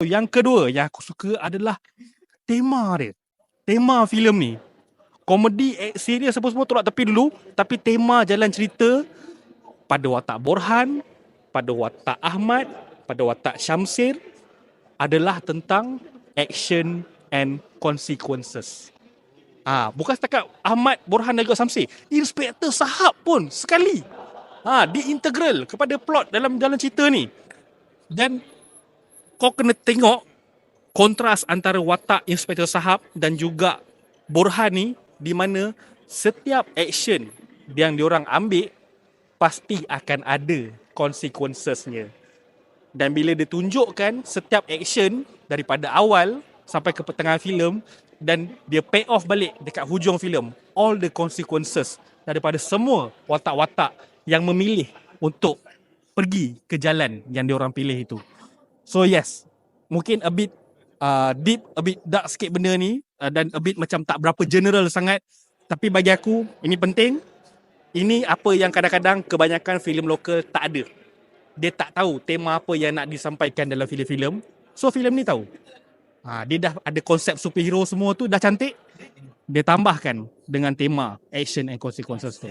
Yang kedua yang aku suka adalah tema dia. Tema filem ni. Komedi, eh, serius apa semua tolak tepi dulu. Tapi tema jalan cerita pada watak Borhan, pada watak Ahmad, pada watak Syamsir adalah tentang action and consequences. Ah, bukan setakat Ahmad, Borhan dan juga Samsir. Inspektor Sahab pun sekali. Ha, diintegral kepada plot dalam dalam cerita ni. Dan kau kena tengok kontras antara watak Inspektor Sahab dan juga Borhan ni di mana setiap action yang diorang ambil pasti akan ada consequencesnya. Dan bila dia tunjukkan setiap action daripada awal sampai ke pertengahan filem dan dia pay off balik dekat hujung filem all the consequences daripada semua watak-watak yang memilih untuk pergi ke jalan yang diorang pilih itu. So yes, mungkin a bit uh, deep, a bit dark sikit benda ni uh, dan a bit macam tak berapa general sangat. Tapi bagi aku ini penting. Ini apa yang kadang-kadang kebanyakan filem lokal tak ada. Dia tak tahu tema apa yang nak disampaikan dalam filem-filem. So filem ni tahu. Ha, dia dah ada konsep superhero semua tu dah cantik. Dia tambahkan dengan tema action and consequences tu.